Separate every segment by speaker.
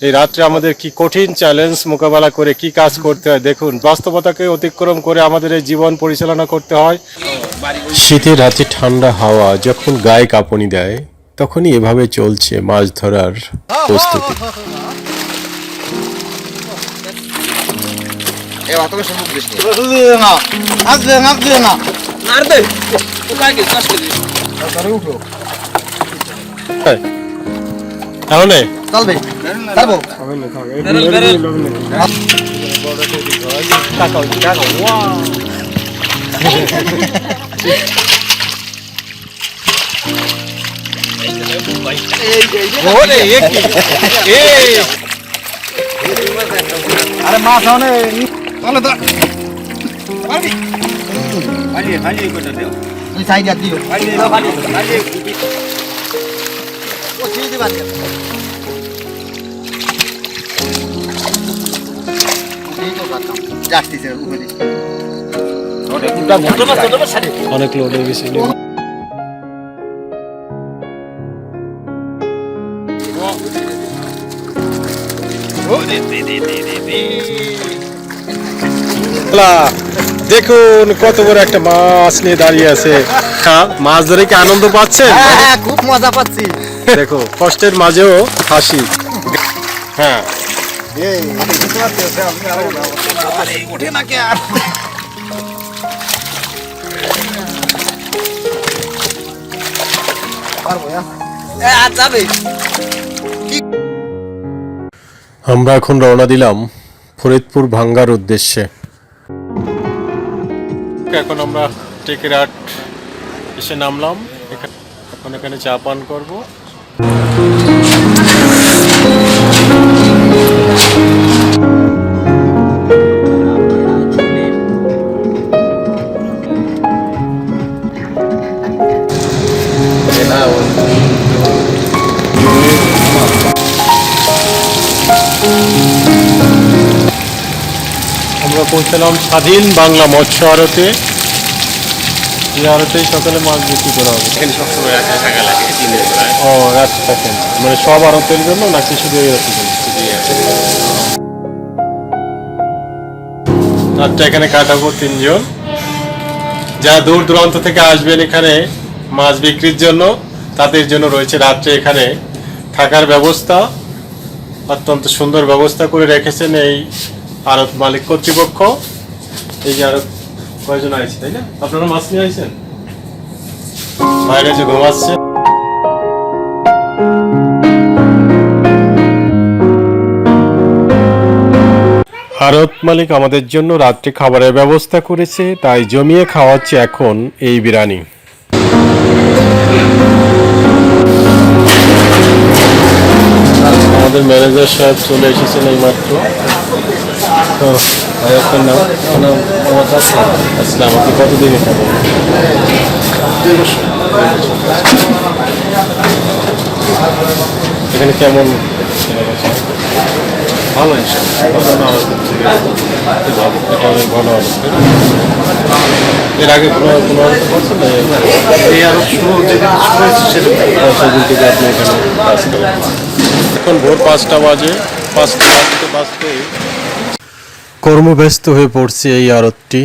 Speaker 1: এই রাত্রে আমাদের কি কঠিন চ্যালেঞ্জ মোকাবেলা করে কি কাজ করতে হয় দেখুন বাস্তবতাকে অতিক্রম করে আমাদের এই জীবন পরিচালনা করতে হয় শীতের রাতে ঠান্ডা হাওয়া যখন গায়ে কাঁপুনি দেয় তখনই এভাবে চলছে মাছ ধরার প্রস্তুতি
Speaker 2: এবার
Speaker 3: চলবে। চলবো আরে মাছ হনে চলে তো
Speaker 2: খালি খালি কইটা দেও।
Speaker 3: তুই সাইড দিও।
Speaker 2: খালি খালি খালি।
Speaker 3: ও ছিড়ে দিবা
Speaker 1: অনেক লোড হয়ে
Speaker 2: দে
Speaker 1: দেখুন কত বড় একটা মাছ নিয়ে দাঁড়িয়ে আছে। হ্যাঁ, মাছ ধরে কি আনন্দ পাচ্ছেন?
Speaker 3: হ্যাঁ খুব মজা পাচ্ছি।
Speaker 1: দেখো কষ্টের মাঝেও হাসি। হ্যাঁ। আমরা এখন রওনা দিলাম ফরিদপুর ভাঙ্গার উদ্দেশ্যে। এখন আমরা টেকেরাট এসে নামলাম। এখন এখানে চা পান করব। আমরা পৌঁছলাম স্বাধীন বাংলা মৎস্য আড়তে। এই আড়তেই সকালে মাছ বিক্রি করা হবে।
Speaker 2: এখানে সবসময় রাখা থাকা লাগে দিনের বেলায়
Speaker 1: ও রাখতে থাকেন। মানে সব আড়তের জন্য নাকি শুধু এই জন্য রাতটা এখানে কাটাবো তিনজন। যারা দূর দূরান্ত থেকে আসবেন এখানে মাছ বিক্রির জন্য তাদের জন্য রয়েছে রাত্রে এখানে থাকার ব্যবস্থা। অত্যন্ত সুন্দর ব্যবস্থা করে রেখেছেন এই আড়ত মালিক কর্তৃপক্ষ। এই যে আরও কয়জন আইছে, তাই না? আপনারা মাছ নিয়ে আইছেন? বাইরে যে ঘুমাচ্ছে আরত মালিক আমাদের জন্য রাত্রে খাবারের ব্যবস্থা করেছে, তাই জমিয়ে খাওয়াচ্ছে এখন এই বিরিয়ানি। আমাদের ম্যানেজার সাহেব চলে এসেছেন এই মাত্র তো ভাই আপনার নাম? নাম আমার আসলাম আসলাম আপনি কতদিন এখানে? এখানে কেমন? ভালো ভালো হবে এর আগে কোনো এই আরও সেদিন। থেকে আপনি এখানে কাজ করেন এখন ভোর পাঁচটা বাজে। পাঁচটা বাজতে বাজতেই কর্মব্যস্ত হয়ে পড়ছে এই আড়তটি।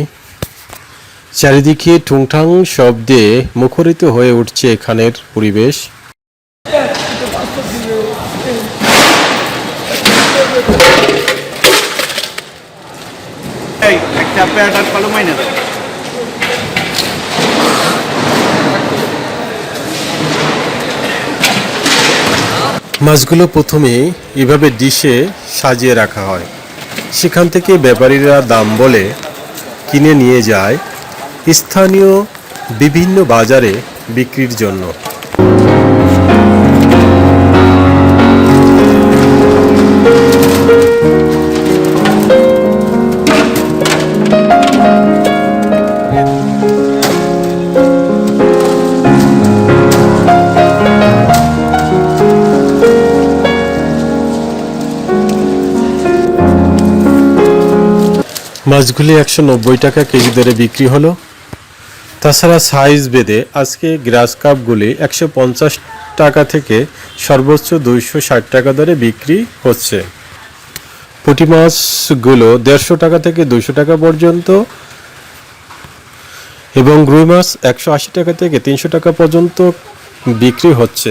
Speaker 1: চারিদিকে ঠুংঠাং শব্দে মুখরিত হয়ে উঠছে এখানের পরিবেশ। মাছগুলো প্রথমে এভাবে ডিশে সাজিয়ে রাখা হয়। সেখান থেকে ব্যাপারীরা দাম বলে কিনে নিয়ে যায় স্থানীয় বিভিন্ন বাজারে বিক্রির জন্য। মাছগুলি একশো নব্বই টাকা কেজি দরে বিক্রি হলো। তাছাড়া সাইজ বেঁধে আজকে গ্রাস কাপগুলি একশো পঞ্চাশ টাকা থেকে সর্বোচ্চ দুইশো ষাট টাকা দরে বিক্রি হচ্ছে। পুঁটি মাছগুলো দেড়শো টাকা থেকে দুশো টাকা পর্যন্ত এবং রুই মাছ একশো আশি টাকা থেকে তিনশো টাকা পর্যন্ত বিক্রি হচ্ছে।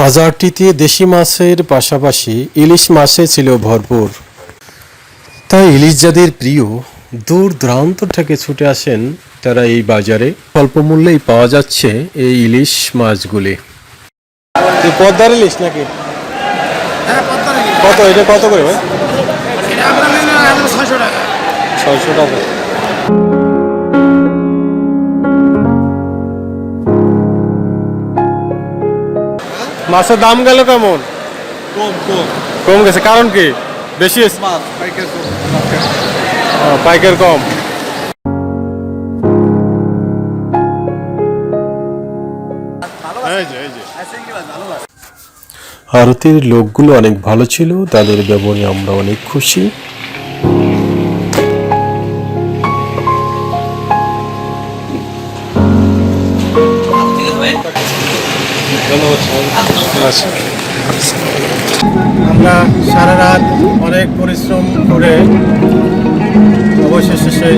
Speaker 1: বাজারটিতে দেশি মাছের পাশাপাশি ইলিশ মাছে ছিল ভরপুর। তাই ইলিশ যাদের প্রিয় দূর দূরান্ত থেকে ছুটে আসেন তারা এই বাজারে। অল্প মূল্যেই পাওয়া যাচ্ছে এই ইলিশ মাছগুলি। পদ্মার ইলিশ নাকি? কত? এটা কত করে ভাই? ছয়শো টাকা। মাছের দাম গেল কেমন?
Speaker 2: কম
Speaker 1: গেছে কারণ কি? বেশি
Speaker 2: কম
Speaker 1: পাইকার কম। আরতির লোকগুলো অনেক ভালো ছিল তাদের ব্যবহারে আমরা অনেক খুশি। আমরা সারা রাত অনেক পরিশ্রম করে অবশেষে সেই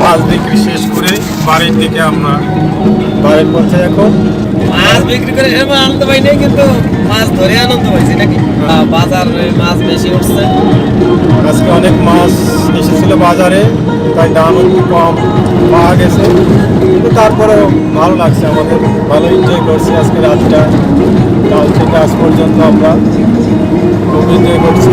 Speaker 1: মাছ বিক্রি শেষ করে বাড়ির দিকে আমরা বাড়ির পথে এখন।
Speaker 4: মাছ বিক্রি করে আনন্দ পাই নাই কিন্তু মাছ ধরে আনন্দ পাইছি নাকি? আহ, বাজারে মাছ বেশি উঠছে।
Speaker 1: আজকে অনেক মাছ এসেছিল বাজারে তাই দাম একটু কম পাওয়া গেছে। কিন্তু তারপরেও ভালো লাগছে আমাদের। ভালো এনজয় করছি আজকে রাতটা। কাল থেকে আজ পর্যন্ত আমরা খুব এনজয় করছি।